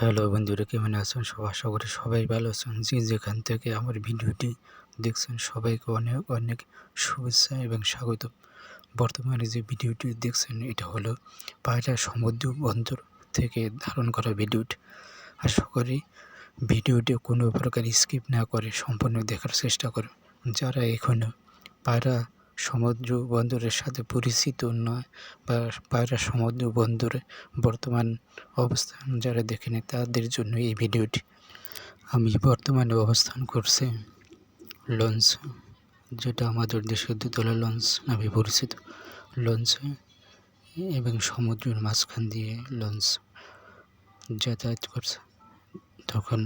Hello বন্ধুরা, কেমন আছেন? সব আশা করি সবাই ভালো আছেন। যে যেখান থেকে আমার ভিডিওটি দেখছেন, সবাইকে অনেক অনেক শুভেচ্ছা এবং স্বাগত। বর্তমানে যে ভিডিওটি দেখছেন, এটা হলো পায়রা সমুদ্র বন্দর থেকে ধারণ করা ভিডিওটি আশা করি ভিডিওটি কোনো প্রকার স্কিপ না করে সম্পূর্ণ দেখার চেষ্টা করুন। যারা এখনও পায়রা সমুদ্র বন্দরের সাথে পরিচিত নয় বা পায়রা সমুদ্র বন্দরে বর্তমান অবস্থান যারা দেখেনি তাদের জন্য এই ভিডিওটি। আমি বর্তমানে অবস্থান করছি লঞ্চ, যেটা আমাদের দেশের দুতলা লঞ্চ নামে পরিচিত। লঞ্চ এবং সমুদ্রের মাঝখান দিয়ে লঞ্চ যাতায়াত করছে। তখন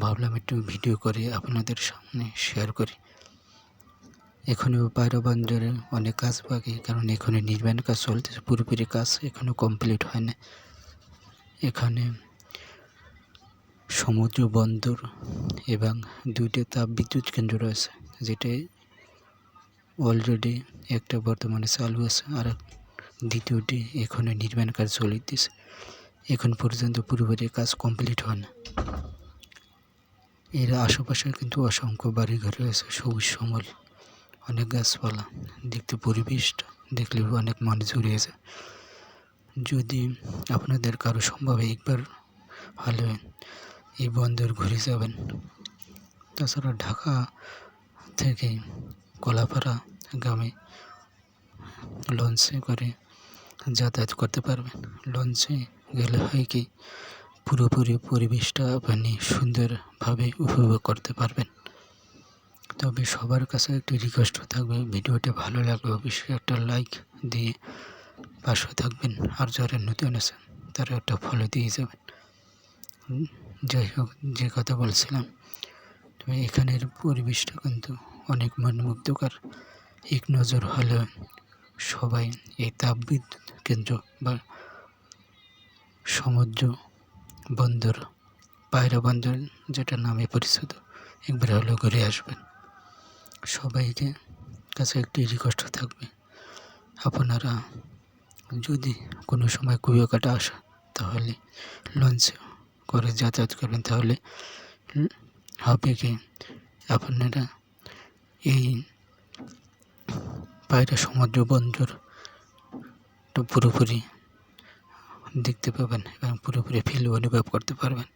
ভাবলাম একটু ভিডিও করে আপনাদের সামনে শেয়ার করি। এখনও পায়রা বন্দরে অনেক কাজ বাকি, কারণ এখানে নির্মাণ কাজ চলতেছে, পুরোপুরি কাজ এখনও কমপ্লিট হয় না এখানে সমুদ্র বন্দর এবং দুইটি তাপ বিদ্যুৎ কেন্দ্র রয়েছে যেটা অলরেডি একটা বর্তমানে চালু আছে, আর দ্বিতীয়টি এখানে নির্মাণ কাজ চলিতেছে। এখন পর্যন্ত পুরোপুরি কাজ কমপ্লিট হয় না এর আশেপাশে কিন্তু অসংখ্য বাড়িঘর রয়েছে, সবুজ সমল। অনেক গাছপালা, দেখতে পরিবেশটা দেখলে অনেক মনে জুড়িয়েছে যদি আপনাদের কারও সম্ভব একবার হলে এই বন্দর ঘুরে যাবেন। তাছাড়া ঢাকা থেকে কলাপাড়া গ্রামে লঞ্চে করে যাতায়াত করতে পারবেন। লঞ্চে গেলে হয় কি, পুরোপুরি পরিবেশটা আপনি সুন্দরভাবে উপভোগ করতে পারবেন। তবে সবার কাছে একটি রিকোয়েস্ট থাকবে, ভিডিওটা ভালো লাগলে অবশ্যই একটা লাইক দিয়ে পাশে থাকবেন। আর যারা নতুন আছেন, তারা একটা ফলো দিয়ে যাবেন। যাই হোক, যে কথা বলছিলাম, তবে এখানের পরিবেশটা কিন্তু অনেক মনমুগ্ধকর। এক নজর হলে সবাই এই তাপবিদ্যুৎ কেন্দ্র বা সমুদ্র বন্দর, পায়রা বন্দর যেটা নামে পরিচিত। একবার হলেও ঘুরে আসবেন। সবাইকে কাছে একটি রিকোয়েস্ট থাকবে। আপনারা যদি কোনো সময় কুয়াকাটা আসা, তাহলে লঞ্চে করে যাতায়াত করবেন তাহলে হবে কি? আপনারা এই পায়রা সমুদ্র বন্দর পুরোপুরি দেখতে পাবেন এবং পুরোপুরি ফিল অনুভব করতে পারবেন।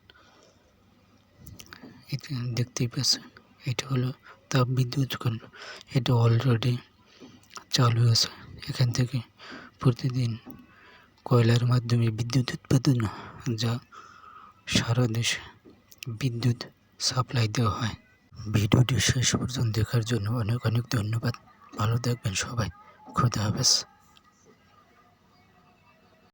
দেখতেই পাচ্ছেন। এটা হলো তাপ বিদ্যুৎ এটা অলরেডি চালু আছে। এখান থেকে প্রতিদিন কয়লার মাধ্যমে বিদ্যুৎ উৎপাদন যা সারা দেশে বিদ্যুৎ সাপ্লাই দেওয়া হয়। ভিডিওটি শেষ পর্যন্ত দেখার জন্য অনেক অনেক ধন্যবাদ। ভালো থাকবেন সবাই। খুদা হাফেজ।